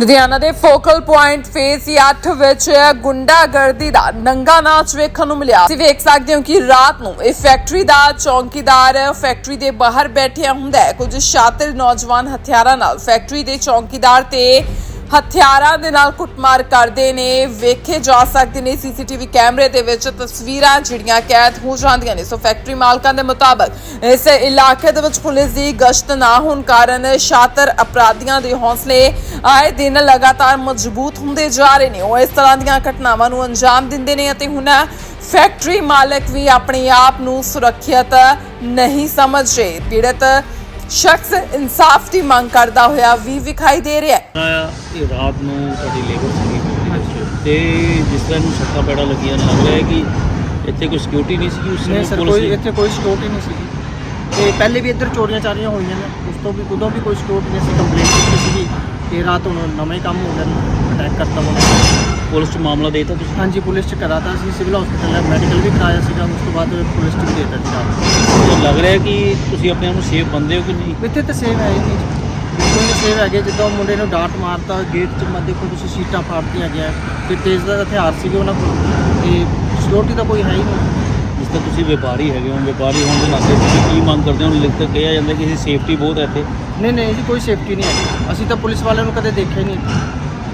ਲੁਧਿਆਣਾ ਦੇ focal point face 8 ਵਿੱਚ ਗੁੰਡਾਗਰਦੀ ਦਾ ਨੰਗਾ ਨਾਚ ਵੇਖਣ ਨੂੰ ਮਿਲਿਆ। ਤੁਸੀਂ ਵੇਖ ਸਕਦੇ ਹੋ ਕਿ ਰਾਤ ਨੂੰ ਇਹ ਫੈਕਟਰੀ ਦਾ ਚੌਂਕੀਦਾਰ ਫੈਕਟਰੀ ਦੇ ਬਾਹਰ ਬੈਠਿਆ ਹੁੰਦਾ ਹੈ। ਕੁਝ ਸ਼ਾਤਿਰ ਨੌਜਵਾਨ ਹਥਿਆਰਾਂ ਨਾਲ ਫੈਕਟਰੀ ਦੇ ਚੌਂਕੀਦਾਰ ਤੇ ਹਥਿਆਰਾਂ ਦੇ ਨਾਲ ਕੁੱਟਮਾਰ ਕਰਦੇ ਨੇ, ਵੇਖੇ ਜਾ ਸਕਦੇ ਨੇ ਸੀਸੀਟੀਵੀ ਕੈਮਰੇ ਦੇ ਵਿੱਚ ਤਸਵੀਰਾਂ ਜਿਹੜੀਆਂ ਕੈਦ ਹੋ ਜਾਂਦੀਆਂ ਨੇ। ਸੋ ਫੈਕਟਰੀ ਮਾਲਕਾਂ ਦੇ ਮੁਤਾਬਕ ਇਸ ਇਲਾਕੇ ਦੇ ਵਿੱਚ ਪੁਲਿਸ ਦੀ ਗਸ਼ਤ ਨਾ ਹੋਣ ਕਾਰਨ ਸ਼ਾਤਰ ਅਪਰਾਧੀਆਂ ਦੇ ਹੌਸਲੇ ਆਏ ਦਿਨ ਲਗਾਤਾਰ ਮਜ਼ਬੂਤ ਹੁੰਦੇ ਜਾ ਰਹੇ ਨੇ। ਉਹ ਇਸ ਤਰ੍ਹਾਂ ਦੀਆਂ ਘਟਨਾਵਾਂ ਨੂੰ ਅੰਜਾਮ ਦਿੰਦੇ ਨੇ ਅਤੇ ਹੁਣ ਫੈਕਟਰੀ ਮਾਲਕ ਵੀ ਆਪਣੇ ਆਪ ਨੂੰ ਸੁਰੱਖਿਅਤ ਨਹੀਂ ਸਮਝ ਰਹੇ। ਪੀੜਤ ਸ਼ਖਸ ਇਨਸਾਫ ਦੀ ਮੰਗ ਕਰਦਾ ਹੋਇਆ ਵੀ ਵਿਖਾਈ ਦੇ ਰਿਹਾ ਹੈ। ਆਇਆ ਇਹ ਰਾਤ ਨੂੰ ਤੁਹਾਡੀ ਲੇਬਰ ਸੀਗੀ ਤੇ ਜਿਸ ਤਰ੍ਹਾਂ ਨੂੰ ਸੱਟਾਂ ਪੈੜਾ ਲੱਗੀਆਂ ਲੱਗ ਰਿਹਾ ਹੈ ਕਿ ਇੱਥੇ ਕੋਈ ਸਿਕਿਉਰਿਟੀ ਨਹੀਂ ਸੀ ਉਸ ਨਹੀਂ ਸਰ ਕੋਈ ਇੱਥੇ ਕੋਈ ਸਕਿਉਰਟੀ ਨਹੀਂ ਸੀਗੀ। ਤੇ ਪਹਿਲੇ ਵੀ ਇੱਧਰ ਚੋਰੀਆਂ ਚਾਰੀਆਂ ਹੋਈਆਂ ਨੇ ਉਸ ਤੋਂ ਵੀ ਉਦੋਂ ਵੀ ਕੋਈ ਸਕਿਉਰਟੀ ਨਹੀਂ ਸੀ ਕੰਪਲੇਂਟ ਕੀਤੀ ਸੀਗੀ। ਤੇ ਰਾਤ ਹੁਣ ਨਵਾਂ ਹੀ ਕੰਮ ਹੋ ਗਿਆ ਅਟੈਕ ਕਰਤਾ ਵਾ ਪੁਲਿਸ 'ਚ ਮਾਮਲਾ ਦੇਤਾ ਤੁਸੀਂ? ਹਾਂਜੀ ਪੁਲਿਸ ਚ ਕਰਾਤਾ ਸੀ ਸਿਵਲ ਹਸਪੀਟਲ ਮੈਡੀਕਲ ਵੀ ਕਰਾਇਆ ਸੀਗਾ ਉਸ ਤੋਂ ਬਾਅਦ ਪੁਲਿਸ ਚ ਵੀ ਦੇ ਦਿੱਤਾ ਸੀ ਤੇ ਲੱਗ ਰਿਹਾ ਕਿ ਤੁਸੀਂ ਆਪਣੇ ਆਪ ਨੂੰ ਸੇਫ ਬੰਦੇ ਹੋ ਕਿ ਨਹੀਂ? ਇੱਥੇ ਤਾਂ ਸੇਵ ਹੈ ਹੀ ਨਹੀਂ। ਬਿਲਕੁਲ ਨਹੀਂ ਸੇਵ ਹੈਗੇ ਜਦੋਂ ਮੁੰਡੇ ਨੂੰ ਡਾਂਟ ਮਾਰਤਾ ਗੇਟ 'ਚ ਮਾ ਦੇਖੋ ਤੁਸੀਂ ਸੀਟਾਂ ਫਾੜਤੀਆਂ ਗਿਆ ਤੇ ਤੇਜ਼ ਦਾ ਹਥਿਆਰ ਸੀਗੇ ਉਹਨਾਂ ਕੋਲ ਤੇ ਸਿਕਿਉਰਟੀ ਤਾਂ ਕੋਈ ਹੈ ਹੀ ਨਹੀਂ। ਤਰ੍ਹਾਂ ਤੁਸੀਂ ਵਪਾਰੀ ਹੈਗੇ ਹੋ ਵਪਾਰੀ ਹੋਣ ਦੇ ਨਾਤੇ ਤੁਸੀਂ ਕੀ ਮੰਗ ਕਰਦੇ ਹੋ? ਲਿਖ ਕੇ ਕਿਹਾ ਜਾਂਦਾ ਕਿ ਇਹ ਸੇਫਟੀ ਬਹੁਤ ਹੈ ਇੱਥੇ। ਨਹੀਂ ਨਹੀਂ ਜੀ ਕੋਈ ਸੇਫਟੀ ਨਹੀਂ ਹੈ ਅਸੀਂ ਤਾਂ ਪੁਲਿਸ ਵਾਲਿਆਂ ਨੂੰ ਕਦੇ ਦੇਖਿਆ ਹੀ ਨਹੀਂ।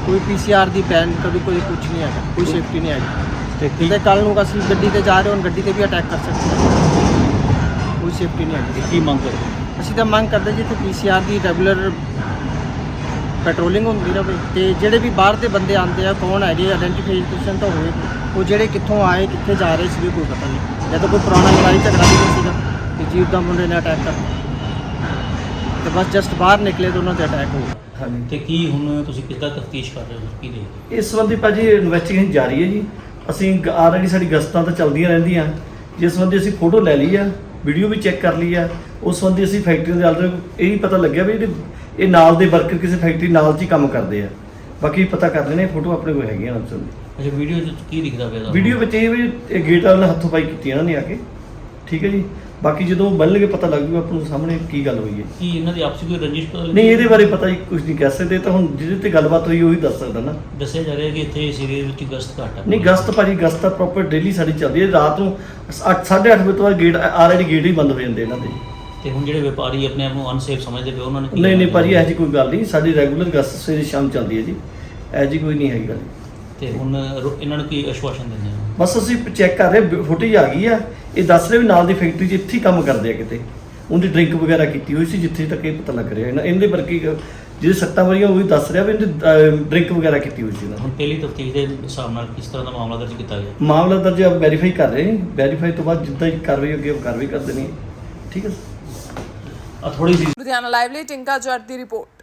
ਕੋਈ ਪੀਸੀਆਰ ਦੀ ਬੈਨ ਕਦੇ ਕੋਈ ਕੁਝ ਨਹੀਂ ਹੈਗਾ। ਕੋਈ ਸੇਫਟੀ ਨਹੀਂ ਹੈਗੀ। ਤੇ ਤੇ ਕੱਲ ਨੂੰ ਅਸੀਂ ਗੱਡੀ ਤੇ ਜਾ ਰਹੇ ਹਾਂ ਗੱਡੀ ਤੇ ਵੀ ਅਟੈਕ ਕਰ ਸਕਦੇ ਹਾਂ। ਕੋਈ ਸੇਫਟੀ ਨਹੀਂ ਹੈਗੀ। ਕੀ ਮੰਗ ਕਰਦੇ? ਅਸੀਂ ਤਾਂ ਮੰਗ ਕਰਦੇ ਜਿੱਥੇ ਪੀਸੀਆਰ ਦੀ ਰੈਗੂਲਰ ਪੈਟਰੋਲਿੰਗ ਹੁੰਦੀ ਰਹੇ ਤੇ ਜਿਹੜੇ ਵੀ ਬਾਹਰ ਦੇ ਬੰਦੇ ਆਉਂਦੇ ਆ ਕੌਣ ਹੈਗੇ ਆਇਡੈਂਟੀਫਿਕੇਸ਼ਨ ਤਾਂ ਹੋਵੇ ਉਹ ਜਿਹੜੇ ਕਿੱਥੋਂ ਆਏ ਕਿੱਥੇ ਜਾ ਰਹੇ ਸੀਗੇ ਕੋਈ ਪਤਾ ਨਹੀਂ। ਜਾਂ ਤਾਂ ਕੋਈ ਪੁਰਾਣਾ ਲੜਾਈ ਝਗੜਾ ਵੀ ਨਹੀਂ ਸੀਗਾ ਤੇ ਜੀਵ ਦਾ ਮੁੰਡੇ ਨੇ ਅਟੈਕ ਕਰ ਤੇ ਬਸ ਜਸਟ ਬਾਹਰ ਨਿਕਲੇ ਤਾਂ ਉਹਨਾਂ ਤੇ ਅਟੈਕ ਹੋ ਗਿਆ। ਹਾਂਜੀ ਤੇ ਕੀ ਹੁਣ ਤੁਸੀਂ ਕਿੱਦਾਂ ਤਫਤੀਸ਼ ਕਰ ਰਹੇ ਹੋ? ਕੀ ਦੇ ਇਸ ਸੰਬੰਧੀ ਭਾਜੀ ਇਨਵੈਸਟੀਗੇਸ਼ਨ ਜਾਰੀ ਹੈ ਜੀ। ਅਸੀਂ ਆਲਰੇਡੀ ਸਾਡੀ ਗਸਤਾਂ ਤਾਂ ਚੱਲਦੀਆਂ ਰਹਿੰਦੀਆਂ। ਜਿਸ ਸੰਬੰਧੀ ਅਸੀਂ ਫੋਟੋ ਲੈ ਲਈ ਆ ਵੀਡੀਓ ਵੀ ਚੈੱਕ ਕਰ ਲਈ ਆ। ਉਸ ਸੰਬੰਧੀ ਅਸੀਂ ਫੈਕਟਰੀ ਦੇ ਆਲਰੇ ਇਹ ਹੀ ਪਤਾ ਲੱਗਿਆ ਵੀ ਇਹਦੇ ਇਹ ਨਾਲ ਦੇ ਵਰਕਰ ਕਿਸੇ ਫੈਕਟਰੀ ਨਾਲ 'ਚ ਹੀ ਕੰਮ ਕਰਦੇ ਆ। ਬਾਕੀ ਪਤਾ ਕਰ ਲੈਣੇ ਫੋਟੋ ਆਪਣੇ ਕੋਲ ਹੈਗੀਆਂ ਅਫਸਰ ਦੀ। ਅੱਛਾ ਵੀਡੀਓ 'ਚ ਕੀ ਦਿਖਦਾ ਪਿਆ ਤੁਹਾਨੂੰ? ਵੀਡੀਓ ਵਿੱਚ ਇਹ ਵੀ ਇਹ ਗੇਟ ਵਾਲੇ ਨੇ ਹੱਥੋਂ ਪਾਈ ਕੀਤੀ ਇਹਨਾਂ ਨੇ ਆ ਕੇ। ਠੀਕ ਹੈ ਜੀ। ਬਾਕੀ ਜਦੋਂ ਬੰਨਣਗੇ ਪਤਾ ਲੱਗ ਜੂਗਾ ਆਪਾਂ ਨੂੰ ਸਾਹਮਣੇ ਕੀ ਗੱਲ ਹੋਈ ਹੈ। ਕੀ ਇਹਨਾਂ ਦੀ ਆਪਸੀ ਕੋਈ ਰੰਜਿਸ਼ ਪਤਾ ਨਹੀਂ ਇਹਦੇ ਬਾਰੇ ਪਤਾ ਹੀ ਕੁਝ ਨਹੀਂ ਕਹਿ ਸਕਦੇ। ਇਹ ਤਾਂ ਹੁਣ ਜਿਹਦੇ ਤੇ ਗੱਲਬਾਤ ਹੋਈ ਉਹੀ ਦੱਸ ਸਕਦਾ ਨਾ। ਦੱਸਿਆ ਜਾ ਰਿਹਾ ਕਿ ਇੱਥੇ ਸਿਰੇ ਵਿੱਚ ਗਸ਼ਤ ਘੱਟ ਨਹੀਂ ਗਸਤ ਭਾਜੀ ਗਸਤ ਤਾਂ ਪ੍ਰੋਪਰ ਡੇਲੀ ਸਾਡੀ ਚੱਲਦੀ ਹੈ। ਰਾਤ ਨੂੰ 8:30 ਵਜੇ ਤੋਂ ਬਾਅਦ ਗੇਟ ਆਲਰੇਡੀ ਗੇਟ ਹੀ ਬੰਦ ਹੋ ਜਾਂਦੇ ਇਹਨਾਂ ਦੇ। ਤੇ ਹੁਣ ਜਿਹੜੇ ਵਪਾਰੀ ਆਪਣੇ ਆਪ ਨੂੰ ਅਨਸੇਫ ਸਮਝਦੇ ਪਏ ਉਹਨਾਂ ਨੇ ਕੀ ਨਹੀਂ ਨਹੀਂ ਭਾਜੀ? ਇਹੋ ਜਿਹੀ ਕੋਈ ਗੱਲ ਨਹੀਂ। ਸਾਡੀ ਰੈਗੂਲਰ ਗਸਤ ਸਵੇਰੇ ਸ਼ਾਮ ਚੱਲਦੀ ਹੈ ਜੀ। ਇਹੋ ਜਿਹੀ ਕੋਈ ਨਹੀਂ ਹੈਗੀ ਗੱਲ। ਤੇ ਹੁਣ ਰੋ- ਇਹਨਾਂ ਨੂੰ ਕੀ ਆਸ਼ਵਾਸਨ ਦਿੰਦੇ ਆ ਬਸ ਅਸੀਂ ਚੈੱਕ ਕਰ ਰਹੇ ਫੁਟੇਜ ਆ ਗਈ ਆ। ਇਹ ਦੱਸ ਰਹੇ ਵੀ ਨਾਲ ਦੀ ਫੈਕਟਰੀ 'ਚ ਇੱਥੇ ਹੀ ਕੰਮ ਕਰਦੇ ਆ ਕਿਤੇ। ਉਹਦੀ ਡਰਿੰਕ ਵਗੈਰਾ ਕੀਤੀ ਹੋਈ ਸੀ ਜਿੱਥੇ ਤੱਕ ਇਹ ਪਤਾ ਲੱਗ ਰਿਹਾ। ਇਹਨਾਂ ਇਹਦੇ ਵਰਗੀ ਜਿਹੜੇ ਸੱਤਾਂ ਵਾਰੀਆਂ ਉਹ ਵੀ ਦੱਸ ਰਿਹਾ ਵੀ ਇਹਨੇ ਡਰਿੰਕ ਵਗੈਰਾ ਕੀਤੀ ਹੋਈ ਸੀ ਇਹਨਾਂ ਹੁਣ ਪਹਿਲੀ ਤਫਤੀਸ਼ ਦੇ ਹਿਸਾਬ ਨਾਲ ਕਿਸ ਤਰ੍ਹਾਂ ਦਾ ਮਾਮਲਾ ਦਰਜ ਕੀਤਾ ਗਿਆ? ਮਾਮਲਾ ਦਰਜ ਵੈਰੀਫਾਈ ਕਰ ਰਹੇ ਵੈਰੀਫਾਈ ਤੋਂ ਬਾਅਦ ਜਿੱਦਾਂ ਹੀ ਕਾਰਵਾਈ ਅੱਗੇ ਉਹ ਕਾਰਵਾਈ ਕਰ ਦੇਣੀ ਹੈ। ਠੀਕ ਹੈ ਥੋੜੀ ਸੀ ਲੁਧਿਆਣਾ ਲਾਈਵ ਲਈ ਟਿੰਕਾ ਜੱਟ ਦੀ ਰਿਪੋਰਟ